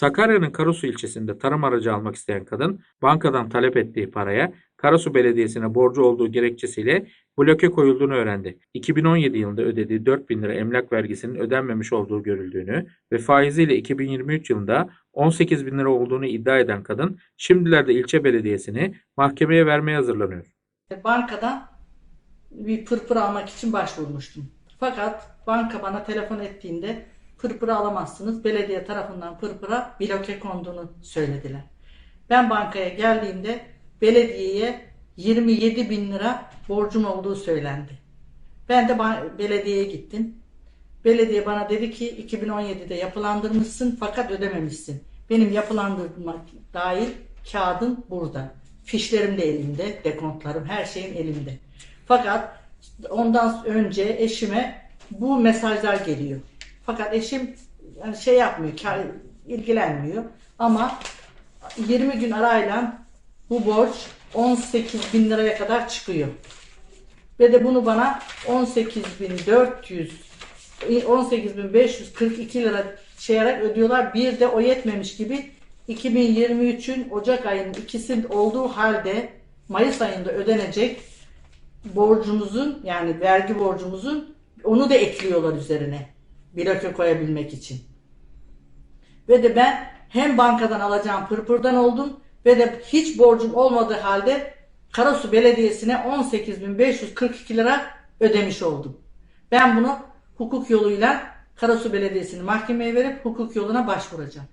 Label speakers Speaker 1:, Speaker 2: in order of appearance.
Speaker 1: Sakarya'nın Karasu ilçesinde tarım aracı almak isteyen kadın bankadan talep ettiği paraya Karasu Belediyesi'ne borcu olduğu gerekçesiyle bloke koyulduğunu öğrendi. 2017 yılında ödediği 4000 lira emlak vergisinin ödenmemiş olduğu görüldüğünü ve faiziyle 2023 yılında 18 bin lira olduğunu iddia eden kadın şimdilerde ilçe belediyesini mahkemeye vermeye hazırlanıyor.
Speaker 2: Bankadan bir pırpır almak için başvurmuştum. Fakat banka bana telefon ettiğinde pırpırı alamazsınız. Belediye tarafından pırpıra bloke konduğunu söylediler. Ben bankaya geldiğimde belediyeye 27 bin lira borcum olduğu söylendi. Ben de belediyeye gittim. Belediye bana dedi ki 2017'de yapılandırmışsın fakat ödememişsin. Benim yapılandırmak dahil kağıdım burada. Fişlerim de elimde, dekontlarım, her şeyim elimde. Fakat ondan önce eşime bu mesajlar geliyor. Fakat eşim şey yapmıyor, ilgilenmiyor. Ama 20 gün arayla bu borç 18 bin liraya kadar çıkıyor. Ve de bunu bana 18.400 18.542 lira şeyerek ödüyorlar. Bir de o yetmemiş gibi 2023'ün Ocak ayının ikisi olduğu halde Mayıs ayında ödenecek borcumuzun yani vergi borcumuzun onu da ekliyorlar üzerine bloke koyabilmek için. Ve de ben hem bankadan alacağım pırpırdan oldum ve de hiç borcum olmadığı halde Karasu Belediyesi'ne 18.542 lira ödemiş oldum. Ben bunu hukuk yoluyla Karasu Belediyesi'ni mahkemeye verip hukuk yoluna başvuracağım.